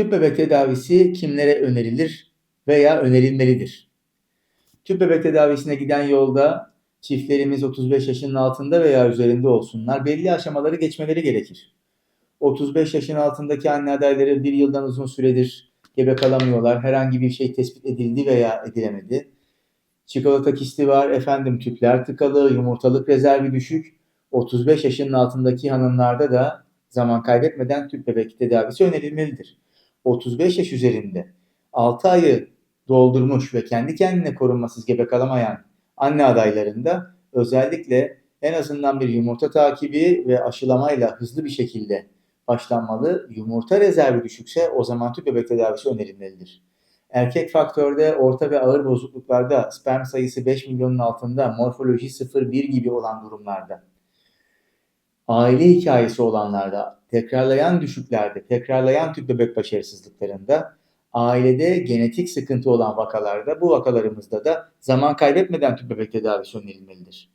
Tüp bebek tedavisi kimlere önerilir veya önerilmelidir? Tüp bebek tedavisine giden yolda çiftlerimiz 35 yaşının altında veya üzerinde olsunlar. Belli aşamaları geçmeleri gerekir. 35 yaşın altındaki anne adayları bir yıldan uzun süredir gebe kalamıyorlar. Herhangi bir şey tespit edildi veya edilemedi. Çikolata kisti var, efendim tüpler tıkalı, yumurtalık rezervi düşük. 35 yaşının altındaki hanımlarda da zaman kaybetmeden tüp bebek tedavisi önerilmelidir. 35 yaş üzerinde 6 ayı doldurmuş ve kendi kendine korunmasız gebe kalamayan anne adaylarında özellikle en azından bir yumurta takibi ve aşılamayla hızlı bir şekilde başlanmalı. Yumurta rezervi düşükse o zaman tüp bebek tedavisi önerilmelidir. Erkek faktörde orta ve ağır bozukluklarda sperm sayısı 5 milyonun altında, morfoloji 0-1 gibi olan durumlarda, aile hikayesi olanlarda, tekrarlayan düşüklerde, tekrarlayan tüp bebek başarısızlıklarında, ailede genetik sıkıntı olan vakalarda bu vakalarımızda da zaman kaybetmeden tüp bebek tedavisi önerilmelidir.